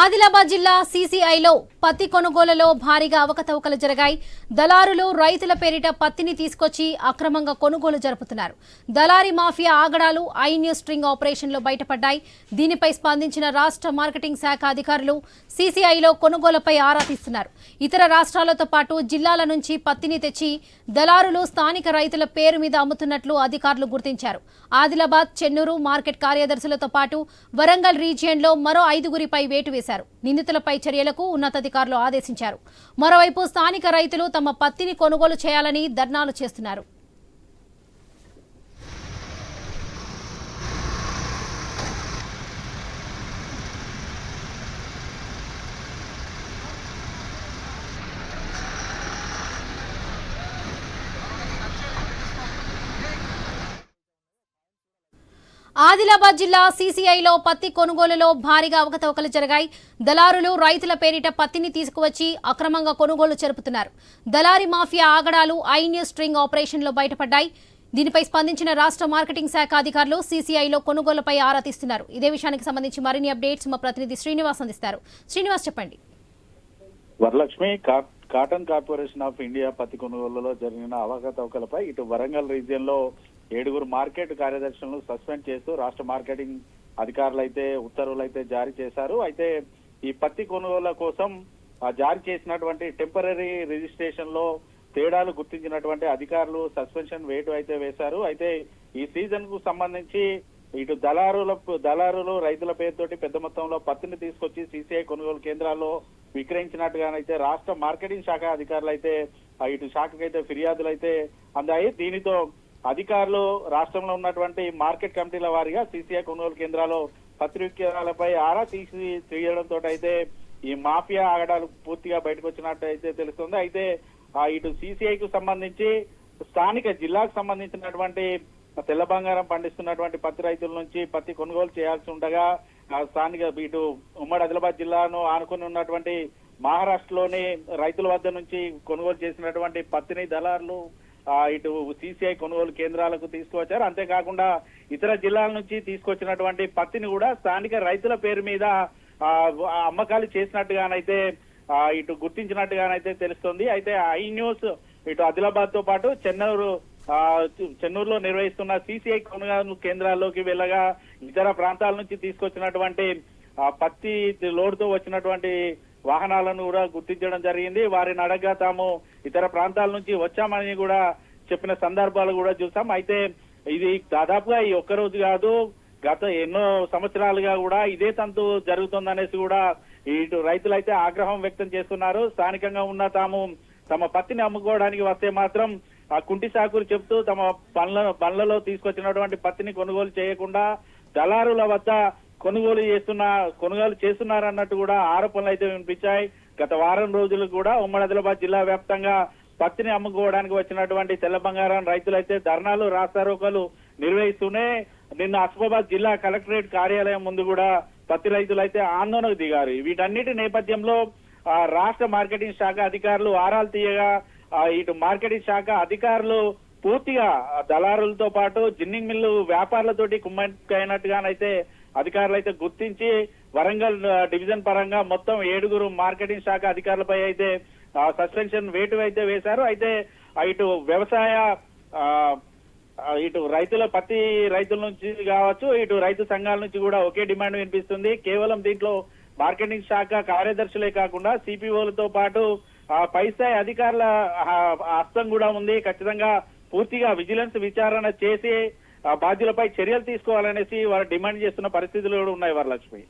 ఆదిలాబాద్ జిల్లా సీసీఐలో పత్తి కొనుగోలులో భారీగా అవకతవకలు జరిగాయి. దళారులు రైతుల పేరిట పత్తిని తీసుకొచ్చి అక్రమంగా కొనుగోలు జరుపుతున్నారు. దళారీ మాఫియా ఆగడాలు ఐన్యూ స్ట్రింగ్ ఆపరేషన్లో బయటపడ్డాయి. దీనిపై స్పందించిన రాష్ట్ర మార్కెటింగ్ శాఖ అధికారులు సీసీఐలో కొనుగోలుపై ఆరా తీస్తున్నారు. ఇతర రాష్ట్రాలతో పాటు జిల్లాల నుంచి పత్తిని తెచ్చి దళారులు స్థానిక రైతుల పేరు మీద అమ్ముతున్నట్లు అధికారులు గుర్తించారు. ఆదిలాబాద్ చెన్నూరు మార్కెట్ కార్యదర్శులతో పాటు వరంగల్ రీజియన్లో మరో ఐదుగురిపై వేటు చేశారు. నిందితులపై చర్యలకు ఉన్నతాధికారులు ఆదేశించారు. మరోవైపు స్థానిక రైతులు తమ పత్తిని కొనుగోలు చేయాలని ధర్నాలు చేస్తున్నారు. ఆదిలాబాద్ జిల్లా సీసీఐలో పత్తి కొనుగోలులో భారీగా అవకతవకలు జరిగాయి. దళారులు రైతుల పేరిట పత్తిని తీసుకువచ్చి అక్రమంగా కొనుగోలు జరుపుతున్నారు. దళారి మాఫియా ఆగడాలు ఐన్యూ స్ట్రింగ్ ఆపరేషన్లో బయటపడ్డాయి. దీనిపై స్పందించిన రాష్ట్ర మార్కెటింగ్ శాఖ అధికారులు సీసీఐలో కొనుగోలుపై ఆరా తీస్తున్నారు. ఇదే విషయానికి సంబంధించి మరిన్ని అప్డేట్స్ మా ప్రతినిధి శ్రీనివాస్ అందిస్తారు. శ్రీనివాస్ చెప్పండి. Varalakshmi cotton corporation of India పత్తి కొనుగోలులో జరిగిన అవకతవకలపై ఇటు వరంగల్ రీజియన్లో ఏడుగురు మార్కెట్ కార్యదర్శులను సస్పెండ్ చేస్తూ రాష్ట్ర మార్కెటింగ్ అధికారులు అయితే ఉత్తర్వులు అయితే జారీ చేశారు. అయితే ఈ పత్తి కొనుగోళ్ళ కోసం జారీ చేసినటువంటి టెంపరీ రిజిస్ట్రేషన్లో తేడాలు గుర్తించినటువంటి అధికారులు సస్పెన్షన్ వేటు అయితే వేశారు. అయితే ఈ సీజన్కు సంబంధించి ఇటు దళారుల దళారులు రైతుల పేరుతోటి పెద్ద మొత్తంలో పత్తిని తీసుకొచ్చి సీసీఐ కొనుగోలు కేంద్రాల్లో విక్రయించినట్టుగానైతే రాష్ట్ర మార్కెటింగ్ శాఖ అధికారులు అయితే ఇటు శాఖకైతే ఫిర్యాదులు అయితే అందాయి. దీనితో అధికారులు రాష్ట్రంలో ఉన్నటువంటి మార్కెట్ కమిటీల వారిగా సీసీఐ కొనుగోలు కేంద్రాలు పత్తి ఆరా తీసి తీయడంతో అయితే ఈ మాఫియా ఆగడాలు పూర్తిగా బయటకు వచ్చినట్టు అయితే తెలుస్తుంది. అయితే ఇటు సీసీఐకు కు సంబంధించి స్థానిక జిల్లాకు సంబంధించినటువంటి తెల్ల బంగారం పండిస్తున్నటువంటి పత్తి రైతుల నుంచి పత్తి కొనుగోలు చేయాల్సి ఉండగా ఆ స్థానిక ఇటు ఉమ్మడి ఆదిలాబాద్ జిల్లాను ఆనుకుని ఉన్నటువంటి మహారాష్ట్రలోని రైతుల వద్ద నుంచి కొనుగోలు చేసినటువంటి పత్తిని దళారులు ఇటు సిసిఐ కొనుగోలు కేంద్రాలకు తీసుకువచ్చారు. అంతేకాకుండా ఇతర జిల్లాల నుంచి తీసుకొచ్చినటువంటి పత్తిని కూడా స్థానిక రైతుల పేరు మీద అమ్మకాలు చేసినట్టుగానైతే ఇటు గుర్తించినట్టుగానైతే తెలుస్తుంది. అయితే ఐ న్యూస్ ఇటు ఆదిలాబాద్తో పాటు చెన్నూరు ఆ, చెన్నూరులో నిర్వహిస్తున్న సిసిఐ కొనుగోలు కేంద్రాల్లోకి వెళ్ళగా ఇతర ప్రాంతాల నుంచి తీసుకొచ్చినటువంటి పత్తి లోడుతో వచ్చినటువంటి వాహనాలను కూడా గుర్తించడం జరిగింది. వారిని అడగగా తాము ఇతర ప్రాంతాల నుంచి వచ్చామని కూడా చెప్పిన సందర్భాలు కూడా చూసాం. అయితే ఇది దాదాపుగా ఈ ఒక్క రోజు కాదు గత ఎన్నో సంవత్సరాలుగా కూడా ఇదే తంతు జరుగుతుందనేసి కూడా ఇటు రైతులైతే ఆగ్రహం వ్యక్తం చేస్తున్నారు. స్థానికంగా ఉన్న తాము తమ పత్తిని అమ్ముకోవడానికి వస్తే మాత్రం ఆ కుంటి సాకులు చెప్తూ తమ పనుల పనులలో తీసుకొచ్చినటువంటి పత్తిని కొనుగోలు చేయకుండా దళారుల వద్ద కొనుగోలు చేస్తున్న కొనుగోలు చేస్తున్నారన్నట్టు కూడా ఆరోపణలు అయితే వినిపించాయి. గత వారం రోజులు కూడా ఉమ్మడి ఆదిలాబాద్ జిల్లా వ్యాప్తంగా పత్తిని అమ్ముకోవడానికి వచ్చినటువంటి తెల్ల బంగారం రైతులైతే ధర్నాలు రాస్తారోకలు నిర్వహిస్తూనే నిన్న అస్మాబాద్ జిల్లా కలెక్టరేట్ కార్యాలయం ముందు కూడా పత్తి రైతులైతే ఆందోళనకు దిగారు. వీటన్నిటి నేపథ్యంలో ఆ, రాష్ట్ర మార్కెటింగ్ శాఖ అధికారులు ఆరాలు తీయగా ఇటు మార్కెటింగ్ శాఖ అధికారులు పూర్తిగా దళారులతో పాటు జిన్నింగ్ మిల్లు వ్యాపారులతోటి కుమ్మక్కైనట్టుగానైతే అధికారులు అయితే గుర్తించి వరంగల్ డివిజన్ పరంగా మొత్తం ఏడుగురు మార్కెటింగ్ శాఖ అధికారులపై అయితే సస్పెన్షన్ వేటు అయితే వేశారు. అయితే ఇటు వ్యవసాయ ఇటు రైతుల పత్తి రైతుల నుంచి కావచ్చు ఇటు రైతు సంఘాల నుంచి కూడా ఒకే డిమాండ్ వినిపిస్తుంది. కేవలం దీంట్లో మార్కెటింగ్ శాఖ కార్యదర్శులే కాకుండా సిపిఓలతో పాటు పై స్థాయి అధికారుల హస్తం కూడా ఉంది. ఖచ్చితంగా పూర్తిగా విజిలెన్స్ విచారణ చేసి బాధ్యులపై చర్యలు తీసుకోవాలనేసి వారు డిమాండ్ చేస్తున్న పరిస్థితులు కూడా ఉన్నాయి వరలక్ష్మి.